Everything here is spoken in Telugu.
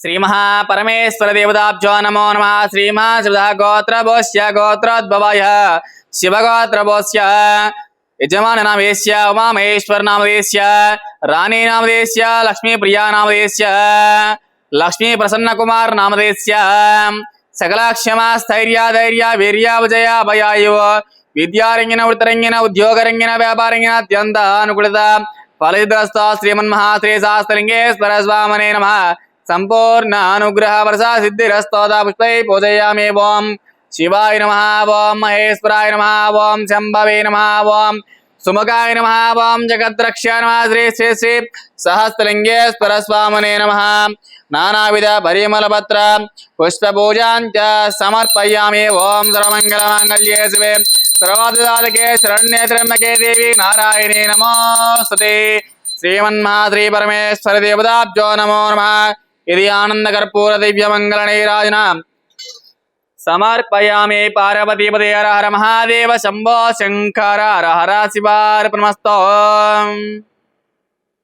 శ్రీ మహాపరమేశ్వర దేవతాబ్జో నమో నమ శ్రీమా శివ గోత్రభోష్య గోత్రోద్భవాయ శివగోత్రభోష్య యజమాన నామదేశ్య ఉమామహేశ్వర నామదేశ్య రాణి నామదేశ్య లక్ష్మీ ప్రియా నామదేశ్య లక్ష్మీ ప్రసన్న కుమార్ నామదేశ్య సకలాక్షమా స్థైర్య ధైర్య వీర్య విజయ భయాయు విద్యారంగిన వృత్తరంగిన ఉద్యోగరంగిన వ్యాపారంగిన అత్యంత అనుకూలత ఫలిద్రస్త శ్రీమన్మహాశ్రీ శాస్త్రలింగేశ్వర స్వామనే నమ సంపూర్ణ అనుగ్రహ వర్ష సిద్ధిరస్తోద పుష్పై పూజయామి ఓం శివాయ నమ ఓం మహేశ్వరాయ నమ ఓం శంభవే నమ ఓం సుముఖాయ నమ ఓం జగద్రక్ష నమ శ్రీ శ్రీ శ్రీ సహస్రలింగేశ్వర స్వామనే నమ. నానావిధ పరిమళపత్ర పుష్పపూజాంచ సమర్పయామి. ఓం సర్వమంగళమాంగళ్యే శివే. సర్వాధిదాలకే శరణ్యే త్రయంబకే దేవి నారాయణే నమోస్తుతే శ్రీమన్మాద్రి పరమేశ్వర దేవతాభ్యో నమో నమ. ఇది ఆనందకర్పూర దివ్య మంగళ నైరాజన సమర్పయామి పార్వతీపదే హర హర మహాదేవ శంభో శంకర హర హర శివార్పణమస్తో